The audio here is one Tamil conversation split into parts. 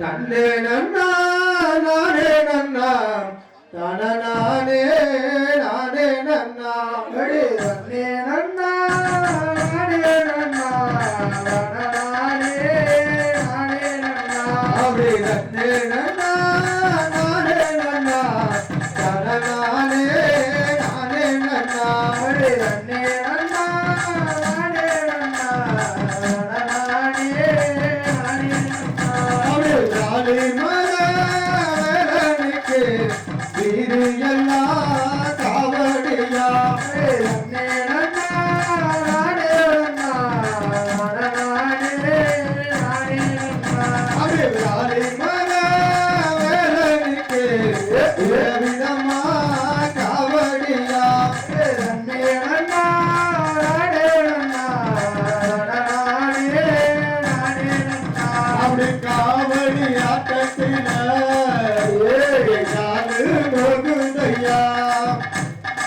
தன்னே நன்னா நானே நன்னா தன நானே நானே நன்னா தன்னே நன்னா நானே நன்னா தன நானே நானே நன்னா தன்னே நன்னா Amen. காடு காவடி ஆட்டத்தின காடு நோகுந்தையா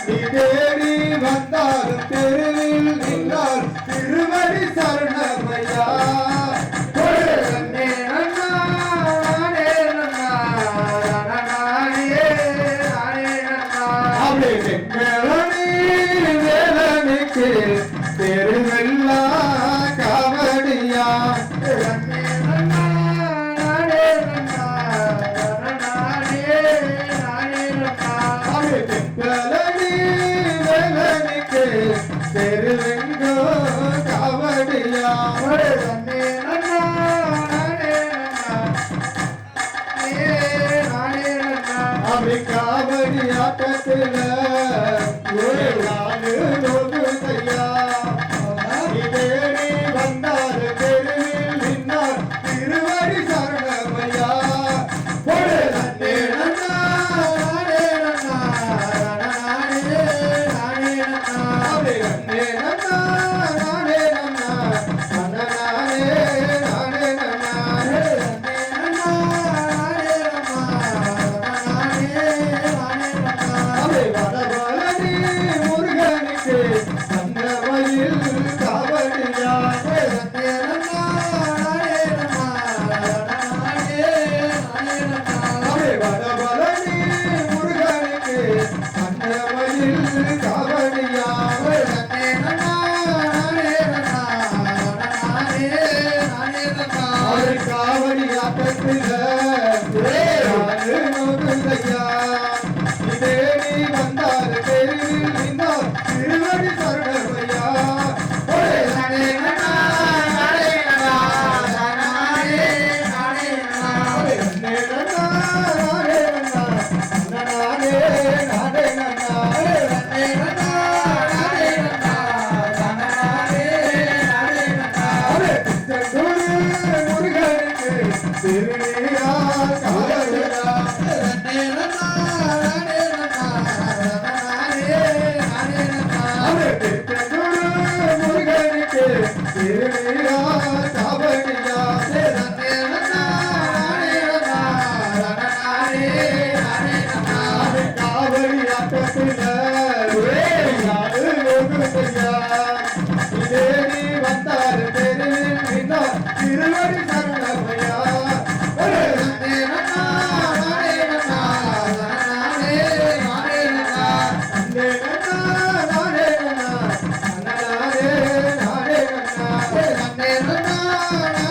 நீ தேடி வந்தார் தெருவில் நின்றார் திருவடி சரணமையா Yeah. தெருவெங்கோ காவடியா? காவடி ஆட்டத்தில் முருகனுக்கு சங்கரையில் Gracias. முருகனுக்கு திருவிழா சாபடியா Bye.